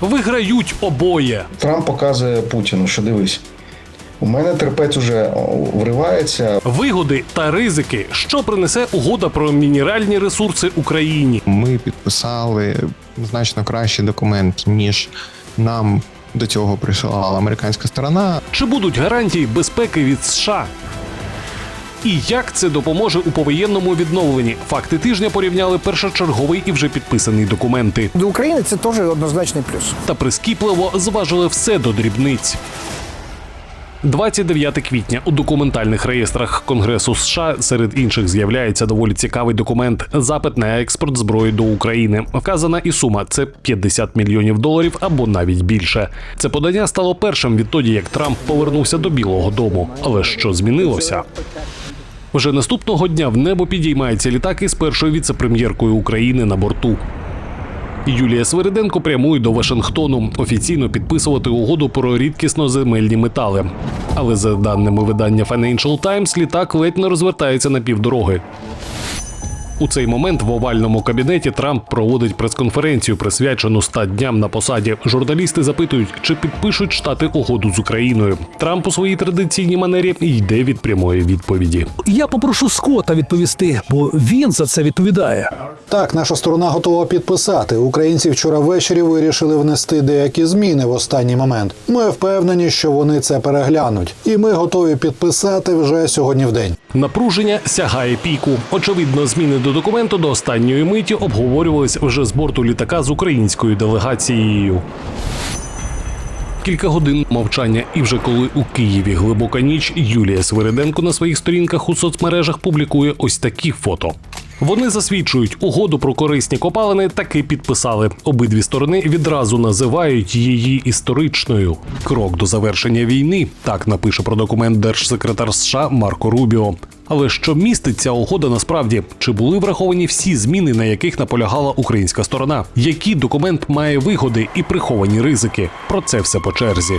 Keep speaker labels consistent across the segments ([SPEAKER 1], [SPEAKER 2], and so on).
[SPEAKER 1] Виграють обоє.
[SPEAKER 2] Трамп показує Путіну, що дивись. У мене терпець уже вривається.
[SPEAKER 1] Вигоди та ризики, що принесе угода про мінеральні ресурси Україні.
[SPEAKER 3] Ми підписали значно кращий документ, ніж нам до цього присилала американська сторона.
[SPEAKER 1] Чи будуть гарантії безпеки від США? І як це допоможе у повоєнному відновленні? Факти тижня порівняли першочерговий і вже підписаний документи.
[SPEAKER 4] Для України це теж однозначний плюс.
[SPEAKER 1] Та прискіпливо зважили все до дрібниць. 29 квітня у документальних реєстрах Конгресу США серед інших з'являється доволі цікавий документ запит на експорт зброї до України. Вказана і сума це 50 мільйонів доларів або навіть більше. Це подання стало першим відтоді, як Трамп повернувся до Білого Дому. Але що змінилося? Вже наступного дня в небо підіймається літак із першою віце-прем'єркою України на борту. Юлія Свириденко прямує до Вашингтону офіційно підписувати угоду про рідкісно-земельні метали. Але за даними видання Financial Times, літак ледь не розвертається на півдороги. У цей момент в овальному кабінеті Трамп проводить прес-конференцію, присвячену 100 дням на посаді. Журналісти запитують, чи підпишуть штати угоду з Україною. Трамп у своїй традиційній манері йде від прямої відповіді.
[SPEAKER 5] Я попрошу Скотта відповісти, бо він за це відповідає.
[SPEAKER 6] Так, наша сторона готова підписати. Українці вчора ввечері вирішили внести деякі зміни в останній момент. Ми впевнені, що вони це переглянуть, і ми готові підписати вже сьогодні в день.
[SPEAKER 1] Напруження сягає піку. Очевидно, зміни до документу до останньої миті обговорювались вже з борту літака з українською делегацією. Кілька годин мовчання, і вже коли у Києві глибока ніч, Юлія Свириденко на своїх сторінках у соцмережах публікує ось такі фото. Вони засвідчують угоду про корисні копалини таки підписали. Обидві сторони відразу називають її історичною. Крок до завершення війни. Так напише про документ держсекретар США Марко Рубіо. Але що містить ця угода насправді? Чи були враховані всі зміни, на яких наполягала українська сторона? Який документ має вигоди і приховані ризики? Про це все по черзі.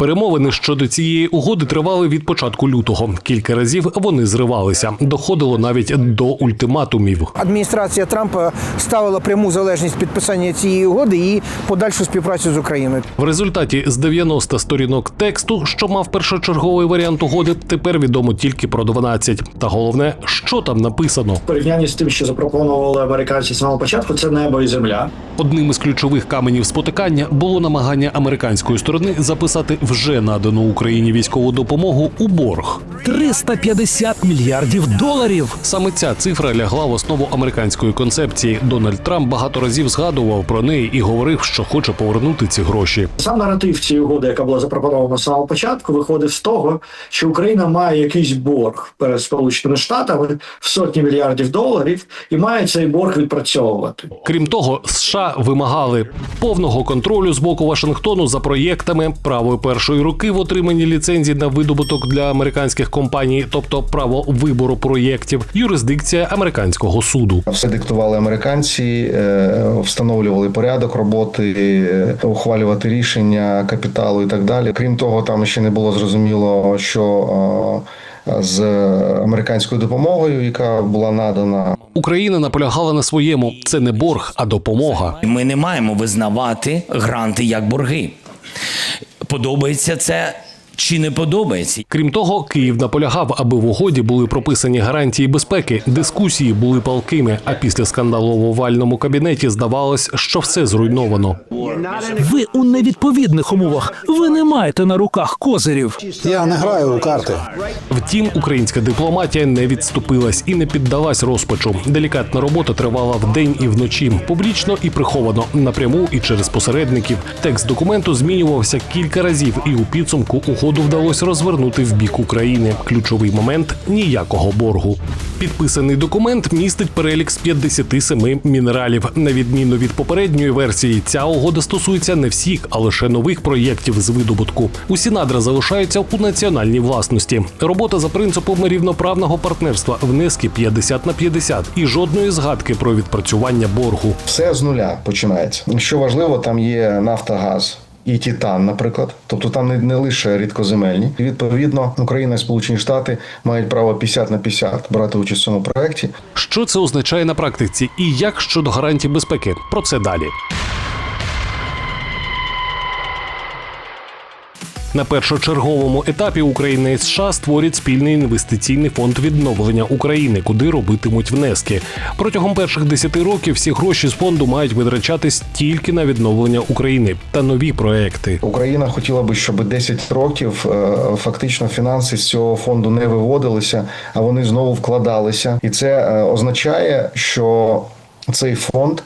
[SPEAKER 1] Перемовини щодо цієї угоди тривали від початку лютого. Кілька разів вони зривалися. Доходило навіть до ультиматумів.
[SPEAKER 4] Адміністрація Трампа ставила пряму залежність підписання цієї угоди і подальшу співпрацю з Україною.
[SPEAKER 1] В результаті з 90 сторінок тексту, що мав першочерговий варіант угоди, тепер відомо тільки про 12. Та головне, що там написано.
[SPEAKER 7] В порівнянні з тим, що запропонували американці з самого початку, це небо і земля.
[SPEAKER 1] Одним із ключових каменів спотикання було намагання американської сторони записати вже надану Україні військову допомогу у борг.
[SPEAKER 5] 350 мільярдів доларів.
[SPEAKER 1] Саме ця цифра лягла в основу американської концепції. Дональд Трамп багато разів згадував про неї і говорив, що хоче повернути ці гроші.
[SPEAKER 7] Сам наратив цієї угоди, яка була запропонована з самого початку, виходив з того, що Україна має якийсь борг перед Сполученими Штатами в сотні мільярдів доларів і має цей борг відпрацьовувати.
[SPEAKER 1] Крім того, США вимагали повного контролю з боку Вашингтону за проєктами правої першої руки в отриманні ліцензій на видобуток для американських компаній, тобто право вибору проєктів, юрисдикція американського суду.
[SPEAKER 2] Все диктували американці, е, встановлювали порядок роботи, е, ухвалювати рішення капіталу і так далі. Крім того, там ще не було зрозуміло, що е, з американською допомогою, яка була надана
[SPEAKER 1] Україна наполягала на своєму. Це не борг, а допомога.
[SPEAKER 8] Ми не маємо визнавати гранти як борги. Подобається це чи не подобається?
[SPEAKER 1] Крім того, Київ наполягав, аби в угоді були прописані гарантії безпеки. Дискусії були палкими. А після скандалу в овальному кабінеті здавалось, що все зруйновано.
[SPEAKER 5] Ви у невідповідних умовах. Ви не маєте на руках козирів.
[SPEAKER 6] Я не граю у карти.
[SPEAKER 1] Втім, українська дипломатія не відступилась і не піддалась розпачу. Делікатна робота тривала вдень і вночі, публічно і приховано, напряму і через посередників. Текст документу змінювався кілька разів, і у підсумку угоду вдалося розвернути в бік України. Ключовий момент ніякого боргу. Підписаний документ містить перелік з 57 мінералів. На відміну від попередньої версії, ця угода стосується не всіх, а лише нових проєктів з видобутку. Усі надра залишаються у національній власності. Робота за принципом рівноправного партнерства, внески 50 на 50 і жодної згадки про відпрацювання боргу.
[SPEAKER 2] все з нуля починається. Що важливо, там є нафта, газ. І Тітан, наприклад. Тобто там не, не лише рідкоземельні. І відповідно Україна і Сполучені Штати мають право 50 на 50 брати участь в цьому проєкті.
[SPEAKER 1] Що це означає на практиці і як щодо гарантій безпеки? Про це далі. На першочерговому етапі Україна і США створять спільний інвестиційний фонд відновлення України, куди робитимуть внески. Протягом перших 10 років всі гроші з фонду мають витрачатись тільки на відновлення України та нові проекти.
[SPEAKER 2] Україна хотіла би, щоб 10 років е, фактично фінанси з цього фонду не виводилися, а вони знову вкладалися. І це е, означає, що цей фонд.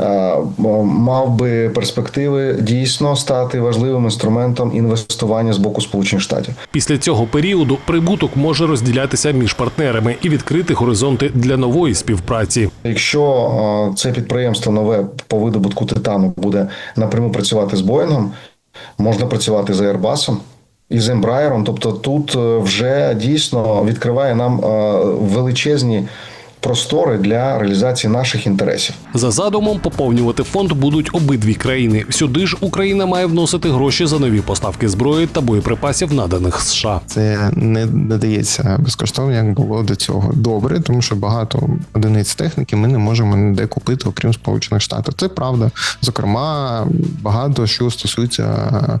[SPEAKER 2] Е, Мав би перспективи дійсно стати важливим інструментом інвестування з боку Сполучених Штатів.
[SPEAKER 1] Після цього періоду прибуток може розділятися між партнерами і відкрити горизонти для нової співпраці.
[SPEAKER 2] Якщо е, це підприємство нове по видобутку титану буде напряму працювати з Боїнгом, можна працювати з Airbus і з Embraer. Тобто тут е, вже дійсно відкриває нам величезні простори для реалізації наших інтересів.
[SPEAKER 1] За задумом поповнювати фонд будуть обидві країни. Сюди ж Україна має вносити гроші за нові поставки зброї та боєприпасів, наданих США.
[SPEAKER 3] Це не надається безкоштовно, як було до цього. Добре, тому що багато одиниць техніки ми не можемо ніде купити, окрім Сполучених Штатів. Це правда. Зокрема, багато що стосується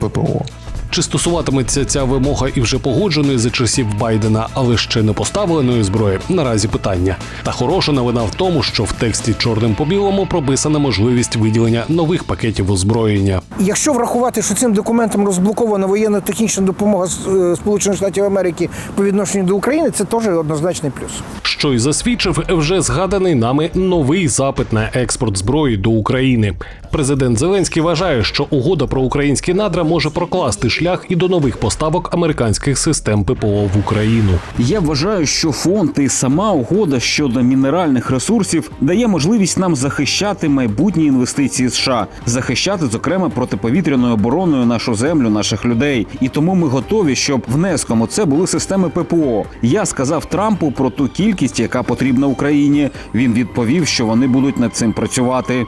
[SPEAKER 3] ППО.
[SPEAKER 1] Чи стосуватиметься ця вимога і вже погодженої за часів Байдена, але ще не поставленої зброї? Наразі питання. Та хороша новина в тому, що в тексті чорним по білому прописана можливість виділення нових пакетів озброєння.
[SPEAKER 4] Якщо врахувати, що цим документом розблокована воєнно-технічна допомога е, Сполучених Штатів Америки по відношенню до України, це теж однозначний плюс.
[SPEAKER 1] що й засвідчив вже згаданий нами новий запит на експорт зброї до України. Президент Зеленський вважає, що угода про українські надра може прокласти шлях і до нових поставок американських систем ППО в Україну.
[SPEAKER 9] Я вважаю, що фонд і сама угода щодо мінеральних ресурсів дає можливість нам захищати майбутні інвестиції США, захищати, зокрема, протиповітряною обороною нашу землю, наших людей. І тому ми готові, щоб внеском це були системи ППО. Я сказав Трампу про ту кількість, яка потрібна Україні. Він відповів, що вони будуть над цим працювати.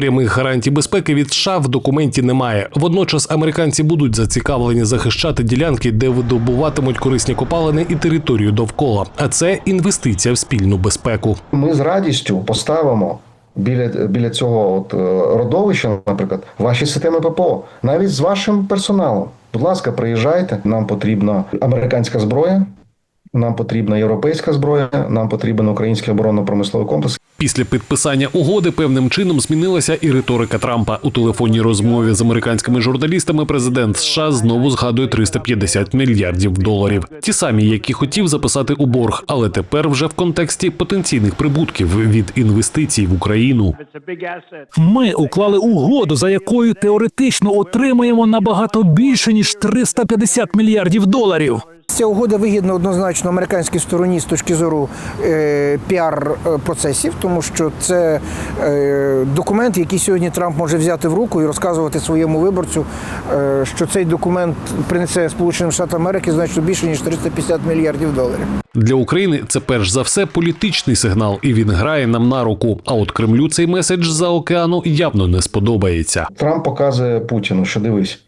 [SPEAKER 1] Прямих гарантій безпеки від США в документі немає. Водночас американці будуть зацікавлені захищати ділянки, де видобуватимуть корисні копалини і територію довкола. А це інвестиція в спільну безпеку.
[SPEAKER 2] Ми з радістю поставимо біля, біля цього от, е, родовища, наприклад, ваші системи ППО, навіть з вашим персоналом. Будь ласка, приїжджайте. Нам потрібна американська зброя, нам потрібна європейська зброя, нам потрібен український оборонно-промисловий комплекс.
[SPEAKER 1] Після підписання угоди певним чином змінилася і риторика Трампа. У телефонній розмові з американськими журналістами президент США знову згадує 350 мільярдів доларів. Ті самі, які хотів записати у борг, але тепер вже в контексті потенційних прибутків від інвестицій в Україну.
[SPEAKER 5] Ми уклали угоду, за якою теоретично отримаємо набагато більше ніж 350 мільярдів доларів.
[SPEAKER 4] Ця угода вигідна однозначно американській стороні з точки зору е, піар-процесів, тому що це е, документ, який сьогодні Трамп може взяти в руку і розказувати своєму виборцю, е, що цей документ принесе Сполученим Штатам Америки значно більше ніж 350 мільярдів доларів.
[SPEAKER 1] Для України це перш за все політичний сигнал, і він грає нам на руку. А от Кремлю цей меседж за океану явно не сподобається.
[SPEAKER 2] Трамп показує Путіну, що дивись.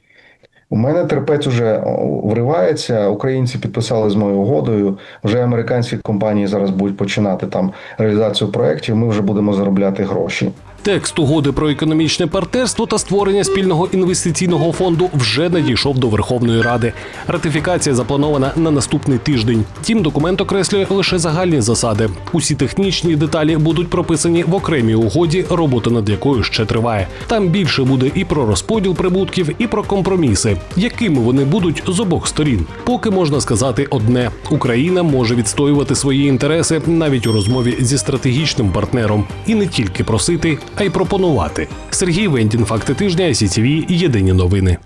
[SPEAKER 2] У мене терпець уже вривається. Українці підписали з моєю угодою. Вже американські компанії зараз будуть починати там реалізацію проєктів. Ми вже будемо заробляти гроші.
[SPEAKER 1] Текст угоди про економічне партнерство та створення спільного інвестиційного фонду вже надійшов до Верховної Ради. Ратифікація запланована на наступний тиждень. Тім документ окреслює лише загальні засади. Усі технічні деталі будуть прописані в окремій угоді, робота над якою ще триває. Там більше буде і про розподіл прибутків, і про компроміси, якими вони будуть з обох сторін. Поки можна сказати одне: Україна може відстоювати свої інтереси навіть у розмові зі стратегічним партнером і не тільки просити, а й пропонувати. Сергій Вендін, факти тижня, СІТВ, єдині новини.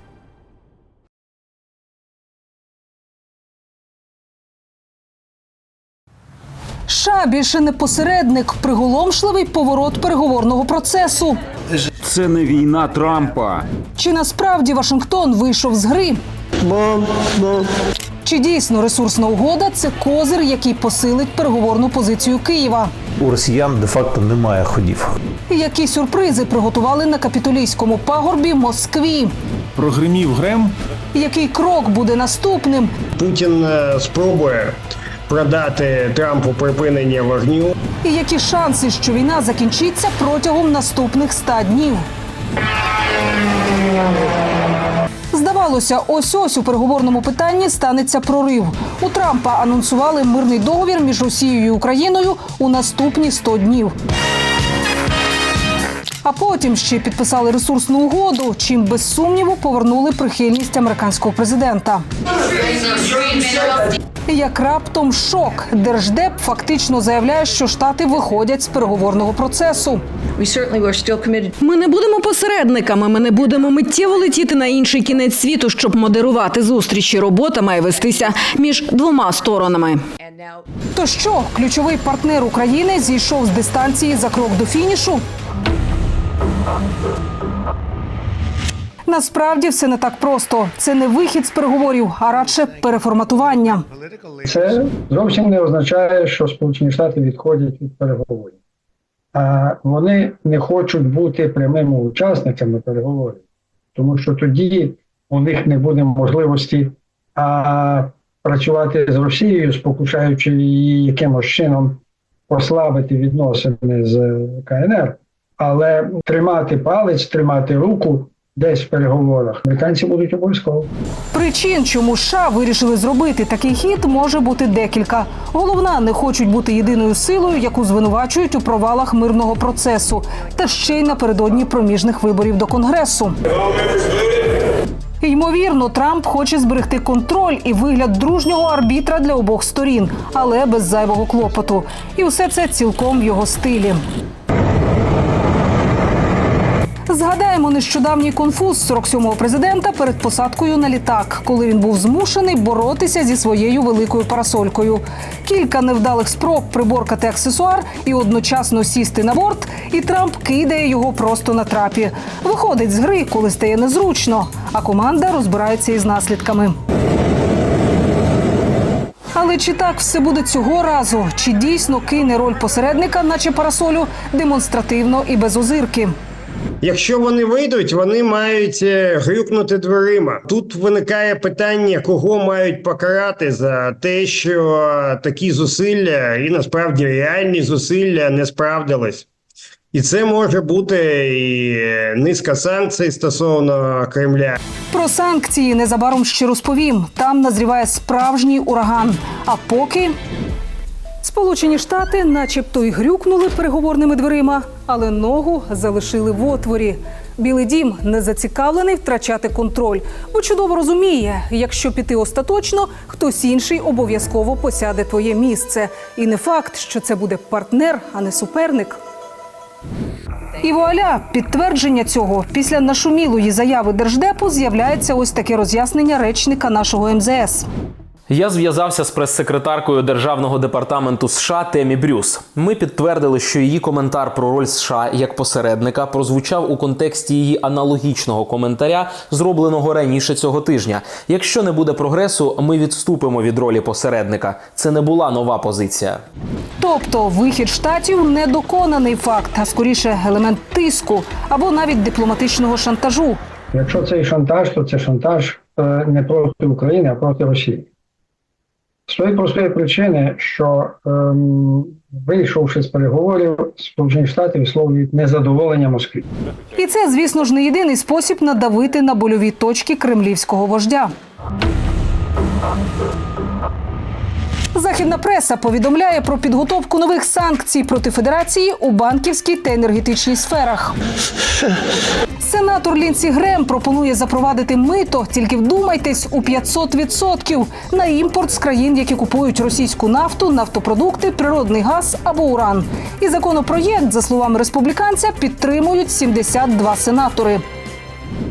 [SPEAKER 10] США більше не посередник, приголомшливий поворот переговорного процесу.
[SPEAKER 9] Це не війна Трампа.
[SPEAKER 10] Чи насправді Вашингтон вийшов з гри? Чи дійсно ресурсна угода це козир, який посилить переговорну позицію Києва?
[SPEAKER 11] У росіян де-факто немає ходів.
[SPEAKER 10] Які сюрпризи приготували на капітолійському пагорбі Москві?
[SPEAKER 12] Прогримів Грем
[SPEAKER 10] Який крок буде наступним?
[SPEAKER 13] Путін е, спробує продати Трампу припинення вогню.
[SPEAKER 10] І які шанси, що війна закінчиться протягом наступних ста днів? Здавалося, ось ось у переговорному питанні станеться прорив. У Трампа анонсували мирний договір між Росією і Україною у наступні 100 днів. А потім ще підписали ресурсну угоду, чим без сумніву повернули прихильність американського президента. Як раптом шок. Держдеп фактично заявляє, що штати виходять з переговорного процесу.
[SPEAKER 14] Ми не будемо посередниками. Ми не будемо миттєво летіти на інший кінець світу, щоб модерувати зустрічі. Робота має вестися між двома сторонами.
[SPEAKER 10] То що, ключовий партнер України зійшов з дистанції за крок до фінішу? Насправді все не так просто. Це не вихід з переговорів, а радше переформатування.
[SPEAKER 7] Це зовсім не означає, що Сполучені Штати відходять від переговорів. Вони не хочуть бути прямими учасниками переговорів, тому що тоді у них не буде можливості а, працювати з Росією, спокушаючи її якимось чином послабити відносини з КНР, але тримати палець, тримати руку десь в переговорах американці будуть обов'язково.
[SPEAKER 10] Причин, чому США вирішили зробити такий хід, може бути декілька. Головна не хочуть бути єдиною силою, яку звинувачують у провалах мирного процесу, та ще й напередодні проміжних виборів до конгресу. Ймовірно, Трамп хоче зберегти контроль і вигляд дружнього арбітра для обох сторін, але без зайвого клопоту. І усе це цілком в його стилі. Згадаємо нещодавній конфуз 47-го президента перед посадкою на літак, коли він був змушений боротися зі своєю великою парасолькою. Кілька невдалих спроб приборкати аксесуар і одночасно сісти на борт, і Трамп кидає його просто на трапі. Виходить з гри, коли стає незручно, а команда розбирається із наслідками. Але чи так все буде цього разу? Чи дійсно кине роль посередника, наче парасолю, демонстративно і без озирки?
[SPEAKER 13] Якщо вони вийдуть, вони мають е, грюкнути дверима. Тут виникає питання, кого мають покарати за те, що такі зусилля і насправді реальні зусилля не справдились. І це може бути і низка санкцій стосовно Кремля.
[SPEAKER 10] Про санкції незабаром ще розповім. Там назріває справжній ураган. А поки Сполучені Штати, начебто, й грюкнули переговорними дверима, але ногу залишили в отворі. Білий дім не зацікавлений втрачати контроль, бо чудово розуміє, якщо піти остаточно, хтось інший обов'язково посяде твоє місце. І не факт, що це буде партнер, а не суперник. І вуаля, підтвердження цього після нашумілої заяви держдепу з'являється ось таке роз'яснення речника нашого МЗС.
[SPEAKER 15] Я зв'язався з прес-секретаркою Державного департаменту США Темі Брюс. Ми підтвердили, що її коментар про роль США як посередника прозвучав у контексті її аналогічного коментаря, зробленого раніше цього тижня. Якщо не буде прогресу, ми відступимо від ролі посередника. Це не була нова позиція.
[SPEAKER 10] Тобто вихід штатів недоконаний факт, а скоріше елемент тиску або навіть дипломатичного шантажу.
[SPEAKER 7] Якщо цей шантаж, то це шантаж е, не проти України, а проти Росії. З тої простої причини, що ем, вийшовши з переговорів, Сполучені Штати висловлюють незадоволення Москві.
[SPEAKER 10] І це, звісно ж, не єдиний спосіб надавити на больові точки кремлівського вождя. Західна преса повідомляє про підготовку нових санкцій проти Федерації у банківській та енергетичній сферах. Сенатор Лінсі Грем пропонує запровадити мито, тільки вдумайтесь, у 500% на імпорт з країн, які купують російську нафту, нафтопродукти, природний газ або уран. І законопроєкт, за словами республіканця, підтримують 72 сенатори.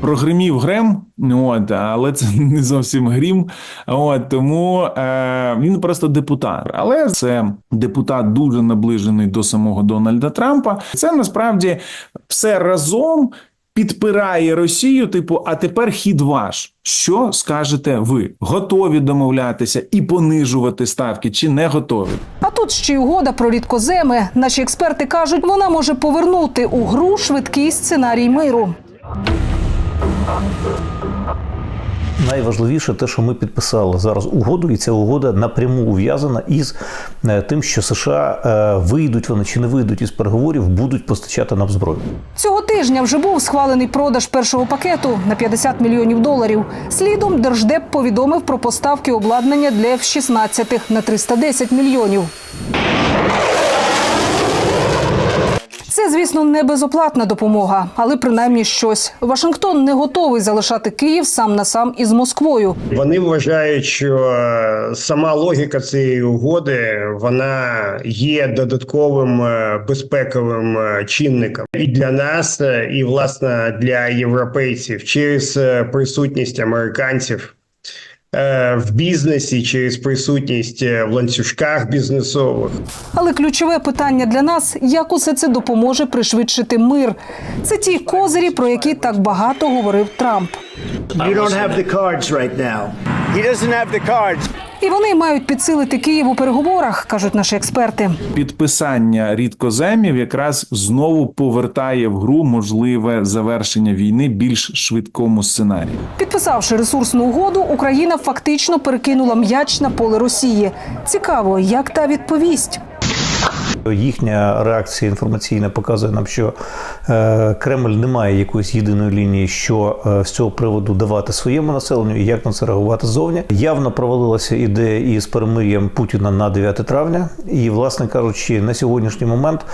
[SPEAKER 12] Прогримів Грем, от, але це не зовсім грім. От, тому е, він просто депутат. Але це депутат дуже наближений до самого Дональда Трампа. Це насправді все разом підпирає Росію, типу, а тепер хід ваш. Що скажете ви? Готові домовлятися і понижувати ставки, чи не готові?
[SPEAKER 10] А тут ще й угода про рідкоземи. Наші експерти кажуть, вона може повернути у гру швидкий сценарій миру.
[SPEAKER 11] Найважливіше те, що ми підписали зараз угоду, і ця угода напряму ув'язана із е, тим, що США е, вийдуть вони чи не вийдуть із переговорів, будуть постачати нам зброю.
[SPEAKER 10] Цього тижня вже був схвалений продаж першого пакету на 50 мільйонів доларів. Слідом Держдеп повідомив про поставки обладнання для F-16 на 310 мільйонів. Це, звісно, не безоплатна допомога, але принаймні щось. Вашингтон не готовий залишати Київ сам на сам із Москвою.
[SPEAKER 13] Вони вважають, що е, сама логіка цієї угоди вона є додатковим е, безпековим е, чинником і для нас, і власне для європейців через присутність американців. Е, В бізнесі через присутність е, в ланцюжках бізнесових
[SPEAKER 10] Але ключове питання для нас як усе це допоможе пришвидшити мир. Це ті козирі, про які так багато говорив Трамп.
[SPEAKER 16] You don't have the cards right now. He doesn't have the cards.
[SPEAKER 10] І вони мають підсилити Київ у переговорах, кажуть наші експерти.
[SPEAKER 12] Підписання рідкоземів якраз знову повертає в гру можливе завершення війни більш швидкому сценарію.
[SPEAKER 10] Підписавши ресурсну угоду, Україна фактично перекинула м'яч на поле Росії. Цікаво, як та відповість.
[SPEAKER 11] Їхня реакція інформаційна показує нам, що е, Кремль не має якоїсь єдиної лінії, що е, з цього приводу давати своєму населенню і як на це реагувати ззовні. Явно провалилася ідея із перемир'ям Путіна на 9 травня, і, власне кажучи, на сьогоднішній момент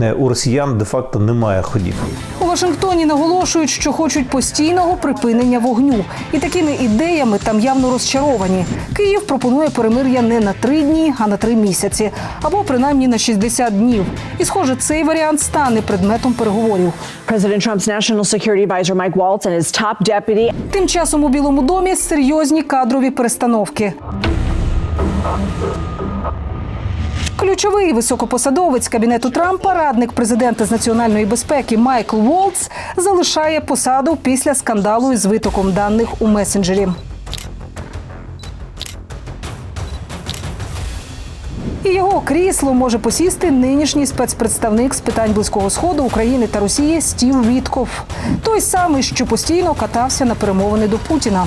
[SPEAKER 11] е, у росіян де-факто немає ходів.
[SPEAKER 10] У Вашингтоні наголошують, що хочуть постійного припинення вогню, і такими ідеями там явно розчаровані. Київ пропонує перемир'я не на три дні, а на три місяці, або принаймні на 60 днів. І, схоже, цей варіант стане предметом переговорів.
[SPEAKER 17] President Trump's national security advisor Mike Waltz and his top deputy
[SPEAKER 10] Тим часом у Білому домі серйозні кадрові перестановки. Ключовий високопосадовець кабінету Трампа, радник президента з національної безпеки Майкл Волтс, залишає посаду після скандалу із витоком даних у месенджері. Його крісло може посісти нинішній спецпредставник з питань близького сходу України та Росії Стів Вітков, той самий, що постійно катався на перемовини до Путіна.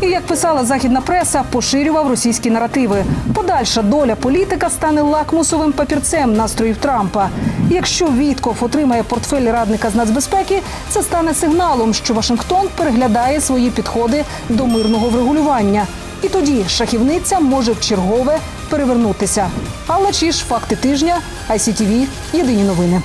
[SPEAKER 10] І як писала західна преса, поширював російські наративи. Подальша доля політика стане лакмусовим папірцем настроїв Трампа. Якщо Вітков отримає портфель радника з нацбезпеки, це стане сигналом, що Вашингтон переглядає свої підходи до мирного врегулювання. І тоді шахівниця може в чергове перевернутися. Але чи ж факти тижня, ICTV, єдині новини.